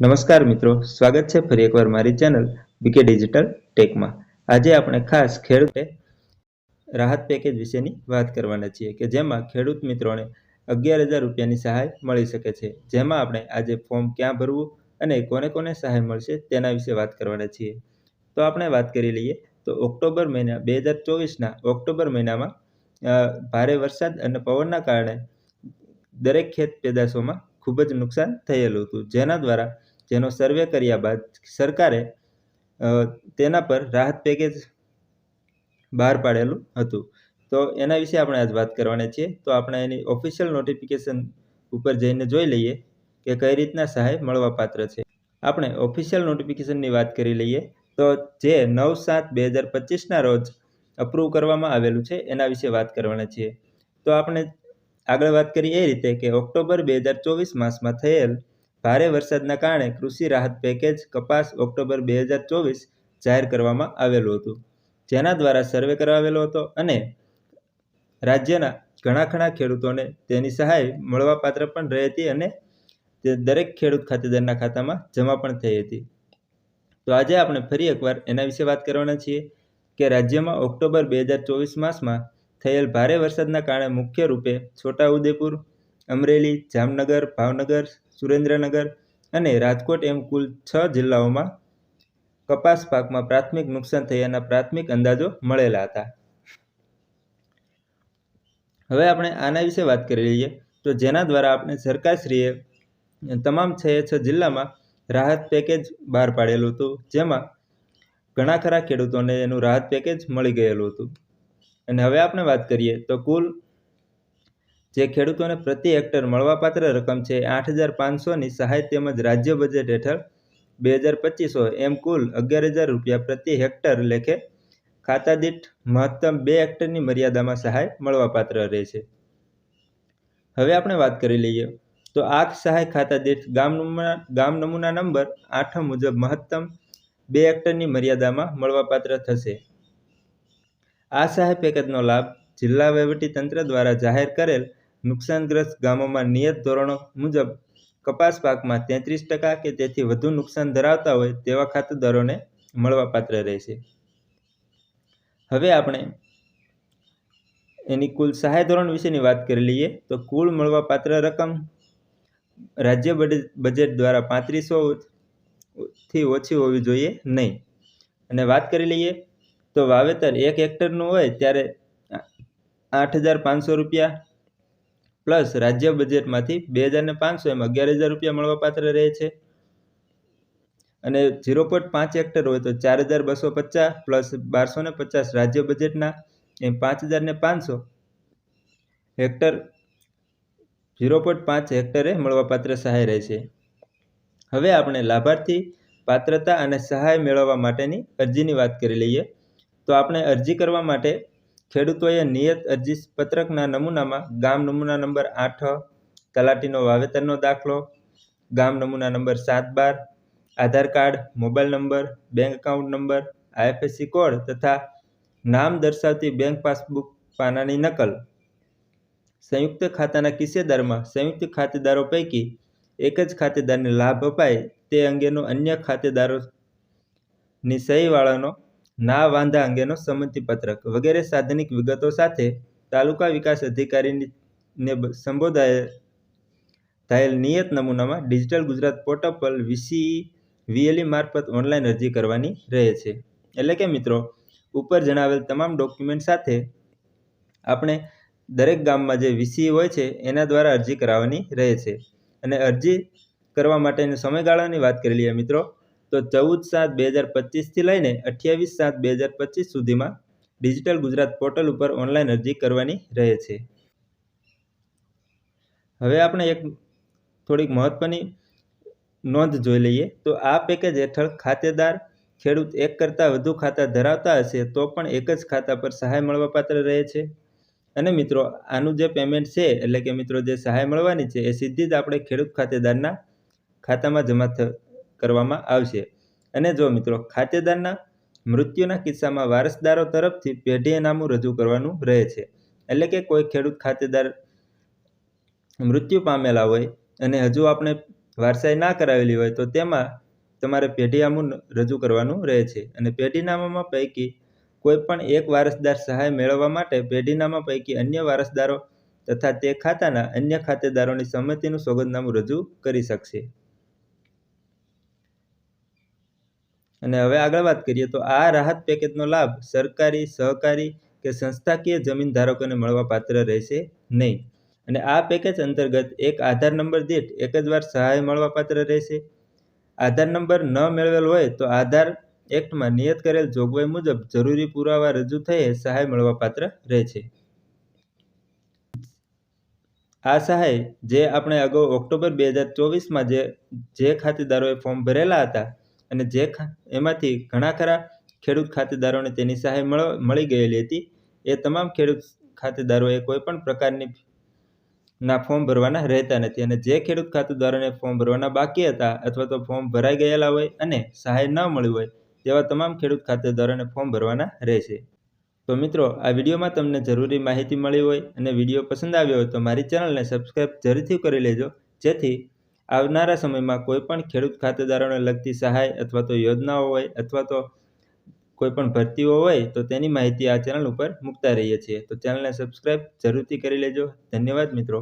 નમસ્કાર મિત્રો, સ્વાગત છે ફરી એકવાર મારી ચેનલ બીકે ડિજિટલ ટેકમાં. આજે આપણે ખાસ ખેડૂતે રાહત પેકેજ વિશેની વાત કરવાના છીએ કે જેમાં ખેડૂત મિત્રોને અગિયાર હજાર રૂપિયાની સહાય મળી શકે છે. જેમાં આપણે આજે ફોર્મ ક્યાં ભરવું અને કોને કોને સહાય મળશે તેના વિશે વાત કરવાના છીએ. તો આપણે વાત કરી લઈએ તો ઓક્ટોબર મહિના બે હજાર ચોવીસના ઓક્ટોબર મહિનામાં ભારે વરસાદ અને પવનના કારણે દરેક ખેત પેદાશોમાં ખૂબ જ નુકસાન થયેલું હતું. જેના દ્વારા જેનો સર્વે કર્યા બાદ સરકારે તેના પર રાહત પેકેજ બહાર પાડેલું હતું. તો એના વિશે આપણે આજ વાત કરવાના છીએ. તો આપણે એની ઓફિશિયલ નોટિફિકેશન ઉપર જઈને જોઈ લઈએ કે કઈ રીતના સહાય મળવાપાત્ર છે. આપણે ઓફિશિયલ નોટિફિકેશનની વાત કરી લઈએ તો જે નવ સાત બે હજાર પચીસના રોજ અપ્રૂવ કરવામાં આવેલું છે એના વિશે વાત કરવાના છીએ. તો આપણે આગળ વાત કરીએ એ રીતે કે ઓક્ટોબર બે હજાર ચોવીસ માસમાં થયેલ ભારે વરસાદના કારણે કૃષિ રાહત પેકેજ કપાસ ઓક્ટોબર બે હજાર ચોવીસ જાહેર કરવામાં આવેલું હતું. જેના દ્વારા સર્વે કરાવેલો હતો અને રાજ્યના ઘણા ઘણા ખેડૂતોને તેની સહાય મળવાપાત્ર પણ રહી હતી અને તે દરેક ખેડૂત ખાતેદારના ખાતામાં જમા પણ થઈ હતી. તો આજે આપણે ફરી એકવાર એના વિશે વાત કરવાના છીએ કે રાજ્યમાં ઓક્ટોબર બે હજાર ચોવીસ માસમાં થયેલ ભારે વરસાદના કારણે મુખ્ય રૂપે છોટાઉદેપુર, અમરેલી, જામનગર, ભાવનગર, સુરેન્દ્રનગર અને રાજકોટ એમ કુલ છ જિલ્લાઓમાં કપાસ પાકમાં પ્રાથમિક નુકસાન થયાના પ્રાથમિક અંદાજો મળેલા હતા. હવે આપણે આના વિશે વાત કરી લઈએ તો જેના દ્વારા આપણે સરકારશ્રીએ તમામ છ છ જિલ્લામાં રાહત પેકેજ બહાર પાડેલું હતું, જેમાં ઘણા ખરા ખેડૂતોને એનું રાહત પેકેજ મળી ગયેલું હતું. અને હવે આપણે વાત કરીએ તો કુલ જે ખેડૂતોને પ્રતિ હેક્ટર મળવાપાત્ર રકમ છે આઠ હજાર પાંચસોની સહાય તેમજ રાજ્ય બજેટ હેઠળ બે હજાર પચીસો. એમ કુલ અગિયાર હજાર રૂપિયા પ્રતિ હેક્ટર લેખે ખાતા દીઠ મહત્તમ બે હેક્ટરની મર્યાદામાં સહાય મળવાપાત્ર રહેશે હવે આપણે વાત કરી લઈએ તો આ સહાય ખાતા દીઠ ગામ નમૂના ગામ નમૂના નંબર આઠ મુજબ મહત્તમ બે હેક્ટરની મર્યાદામાં મળવાપાત્ર થશે. આ સહાય પેકેજનો લાભ જિલ્લા વહીવટીતંત્ર દ્વારા જાહેર કરેલ નુકસાનગ્રસ્ત ગામોમાં નિયત ધોરણો મુજબ કપાસ પાકમાં તેત્રીસ ટકા કે તેથી વધુ નુકસાન ધરાવતા હોય તેવા ખાતેદારોને મળવાપાત્ર રહેશે. હવે આપણે એની કુલ સહાય ધોરણ વિશેની વાત કરી લઈએ તો કુલ મળવાપાત્ર રકમ રાજ્ય બજેટ દ્વારા પાંત્રીસો થી ઓછી હોવી જોઈએ નહીં. અને વાત કરી લઈએ તો વાવેતર એક હેક્ટરનું હોય ત્યારે આઠ હજાર પાંચસો રૂપિયા પ્લસ રાજ્ય બજેટમાંથી બે હજાર ને પાંચસો એમ અગિયાર હજાર રૂપિયા મળવાપાત્ર રહે છે. અને ઝીરો પોઈન્ટ પાંચ હેક્ટર હોય તો ચાર હજાર બસો પચાસ પ્લસ બારસો ને પચાસ રાજ્ય બજેટના એમ પાંચ હજાર ને પાંચસો હેક્ટર ઝીરો પોઈન્ટ પાંચ હેક્ટરે મળવાપાત્ર સહાય રહેશે હવે આપણે લાભાર્થી પાત્રતા અને સહાય મેળવવા માટેની અરજીની વાત કરી લઈએ. તો આપણે અરજી કરવા માટે ખેડૂતોએ નિયત અરજી પત્રકના નમૂનામાં ગામ નમૂના નંબર આઠ, તલાટીનો વાવેતરનો દાખલો, ગામ નમૂના નંબર સાત બાર, Aadhaar card, mobile number, bank account number, IFSC code તથા નામ દર્શાવતી બેંક પાસબુક પાનાની નકલ. સંયુક્ત ખાતાના કિસ્સેદારમાં સંયુક્ત ખાતેદારો પૈકી એક જ ખાતેદારને લાભ અપાય તે અંગેનો અન્ય ખાતેદારોની સહીવાળાનો ના વાંધા અંગેનો સંમતિપત્રક વગેરે સાધનિક વિગતો સાથે તાલુકા વિકાસ અધિકારીને સંબોધાય થયેલ નિયત નમૂનામાં ડિજિટલ ગુજરાત પોર્ટલ પર વીસી વીએલઈ મારફત ઓનલાઈન અરજી કરવાની રહે છે. એટલે કે મિત્રો, ઉપર જણાવેલ તમામ ડોક્યુમેન્ટ સાથે આપણે દરેક ગામમાં જે વીસી હોય છે, એના દ્વારા અરજી કરાવવાની રહે છે. અને અરજી કરવા માટેની સમયગાળાની વાત કરી લઈએ મિત્રો તો ચૌદ સાત બે હજાર પચીસથી લઈને અઠ્યાવીસ સાત બે હજાર પચીસ સુધીમાં ડિજિટલ ગુજરાત પોર્ટલ ઉપર ઓનલાઈન અરજી કરવાની રહે છે. હવે આપણે એક થોડીક મહત્ત્વની નોંધ જોઈ લઈએ. તો આ પેકેજ હેઠળ ખાતેદાર ખેડૂત એક કરતાં વધુ ખાતા ધરાવતા હશે તો પણ એક જ ખાતા પર સહાય મળવાપાત્ર રહે છે. અને મિત્રો, આનું જે પેમેન્ટ છે, એટલે કે મિત્રો જે સહાય મળવાની છે, એ સીધી જ આપણે ખેડૂત ખાતેદારના ખાતામાં જમા કરવામાં આવશે. અને જો મિત્રો ખાતેદારના મૃત્યુના કિસ્સામાં વારસદારો તરફથી પેઢીનામું રજૂ કરવાનું રહે છે. એટલે કે કોઈ ખેડૂત ખાતેદાર મૃત્યુ પામેલા હોય અને હજુ આપણે વારસાઈ ના કરાવેલી હોય તો તેમાં તમારે પેઢીનામું રજૂ કરવાનું રહે છે. અને પેઢીનામામાં પૈકી કોઈ પણ એક વારસદાર સહાય મેળવવા માટે પેઢીનામા પૈકી અન્ય વારસદારો તથા તે ખાતાના અન્ય ખાતેદારોની સંમતિનું સોગંદનામું રજૂ કરી શકશે. અને હવે આગળ વાત કરીએ તો આ રાહત પેકેજનો લાભ સરકારી, સહકારી કે સંસ્થાકીય જમીન ધારકોને મળવા પાત્ર રહેશે નહીં. અને આ પેકેજ અંતર્ગત એક આધાર નંબર દીઠ એક જ વાર સહાય મળવા પાત્ર રહેશે. આધાર નંબર ન મેળવેલ હોય તો આધાર એક્ટમાં નિયત કરેલ જોગવાઈ મુજબ જરૂરી પુરાવા રજૂ થયે સહાય મળવા પાત્ર રહે છે આ સહાય જે આપણે અગાઉ ઓક્ટોબર બે હજાર ચોવીસમાં જે જે ખાતેદારોએ ફોર્મ ભરેલા હતા અને જે એમાંથી ઘણા ખરા ખેડૂત ખાતેદારોને તેની સહાય મળી ગયેલી હતી. એ તમામ ખેડૂત ખાતેદારોએ કોઈપણ પ્રકારની ના ફોર્મ ભરવાના રહેતા નથી અને જે ખેડૂત ખાતેદારોને ફોર્મ ભરવાના બાકી હતા અથવા તો ફોર્મ ભરાઈ ગયેલા હોય અને સહાય ન મળી હોય, તેવા તમામ ખેડૂત ખાતેદારોને ફોર્મ ભરવાના રહેશે. તો મિત્રો, આ વિડીયોમાં તમને જરૂરી માહિતી મળી હોય અને વીડિયો પસંદ આવ્યો હોય તો મારી ચેનલને સબસ્ક્રાઈબ જરૂરથી કરી લેજો, જેથી આવનારા સમયમાં કોઈ પણ ખેડૂત ખાતેદારોને લગતી સહાય અથવા તો યોજનાઓ હોય અથવા તો કોઈ પણ ભરતીઓ હોય તો તેની માહિતી આ ચેનલ ઉપર મૂકતા રહીએ છીએ. તો ચેનલને સબસ્ક્રાઈબ જરૂરથી કરી લેજો. ધન્યવાદ મિત્રો.